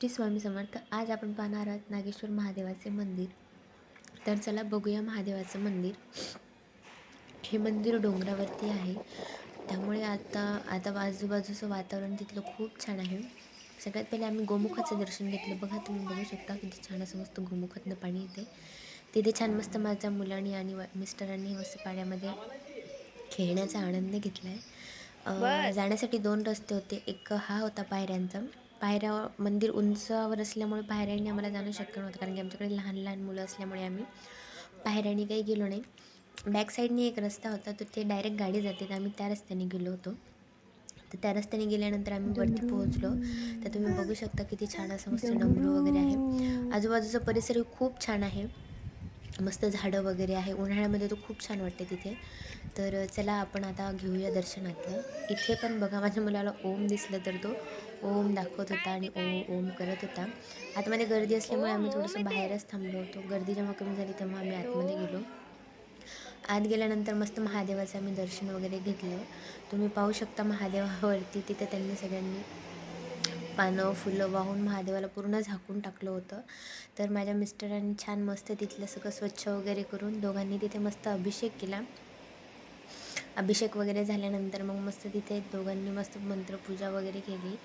श्री स्वामी समर्थ. आज आपण पाहणार आहोत नागेश्वर महादेवाचे मंदिर. तर चला बघूया महादेवाचं मंदिर. हे मंदिर डोंगरावरती आहे. त्यामुळे आता आता आजूबाजूचं वातावरण तिथलं खूप छान आहे. सगळ्यात पहिले आम्ही गोमुखाचं दर्शन घेतलं. बघा तुम्ही बघू शकता किती छान असं मस्त गोमुखातनं पाणी येते तिथे छान मस्त माझ्या मुलांनी आणि मिस्टरांनी मस्त पाण्यामध्ये खेळण्याचा आनंद घेतला आहे जाण्यासाठी दोन रस्ते होते. एक हा होता पायऱ्यांचा. पायऱ्या मंदिर उंचावर असल्यामुळे पायऱ्यांनी आम्हाला जाणं शक्य नव्हतं. कारण की आमच्याकडे लहान लहान मुलं असल्यामुळे आम्ही पायऱ्याने काही गेलो नाही. बॅक साईडने एक रस्ता होता तर ते डायरेक्ट गाडी जाते. तर आम्ही त्या रस्त्याने गेलो होतो. तर त्या रस्त्याने गेल्यानंतर आम्ही वरती पोहोचलो. तर तुम्ही बघू शकता किती छान असं मस्त डमरू वगैरे आहे. आजूबाजूचा परिसर खूप छान आहे. मस्त झाडं वगैरे आहे. उन्हाळ्यामध्ये तो खूप छान वाटते तिथे. तर चला आपण आता घेऊया दर्शनातलं इथे पण बघा माझ्या मुलाला ओम दिसलं तर तो ओम दाखवत होता आणि ओ ओम करत होता. आतमध्ये गर्दी असल्यामुळे आम्ही थोडंसं बाहेरच थांबलो होतो. गर्दी जेव्हा कमी झाली तेव्हा आम्ही आतमध्ये गेलो. आत गेल्यानंतर मस्त महादेवाचं आम्ही दर्शन वगैरे घेतलं. तुम्ही पाहू शकता महादेवावरती तिथे त्यांनी सगळ्यांनी पानं फुलं वाहून महादेवाला पूर्ण झाकून टाकलं होतं. तर माझ्या मिस्टरांनी छान मस्त तिथलं सगळं स्वच्छ वगैरे करून दोघांनी तिथे मस्त अभिषेक केला. अभिषेक वगैरे झाल्यानंतर मग मस्त तिथे दोघांनी मस्त मंत्रपूजा वगैरे केली.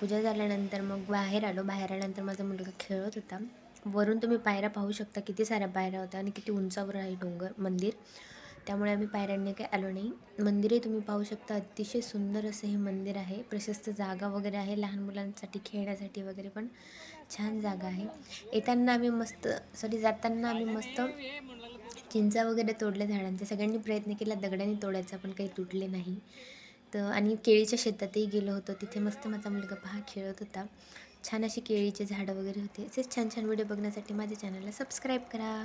पूजा झाल्यानंतर मग बाहेर आलो. बाहेर आल्यानंतर माझा मुलगा खेळत होता. वरून तुम्ही पायऱ्या पाहू शकता किती साऱ्या पायऱ्या होत्या आणि किती उंचावर आहे डोंगर मंदिर. त्यामुळे आम्ही पायऱ्यांनी काही आलो नाही. मंदिरही तुम्ही पाहू शकता अतिशय सुंदर असं हे मंदिर आहे. प्रशस्त जागा वगैरे आहे लहान मुलांसाठी खेळण्यासाठी वगैरे पण छान जागा आहे. येताना आम्ही मस्त सॉरी जाताना आम्ही मस्त चिंचा वगैरे तोडल्या झाडांचा. सगळ्यांनी प्रयत्न केला दगडाने तोडायचा पण काही तुटले नाही. तर आणि केळीच्या शेतातही गेलो होतो. तिथे मस्त माझा मुलगा पहा खेळत होता. छान अशी केळीचे झाडं वगैरे होते. असेच छान छान व्हिडिओ बघण्यासाठी माझ्या चॅनलला सबस्क्राईब करा.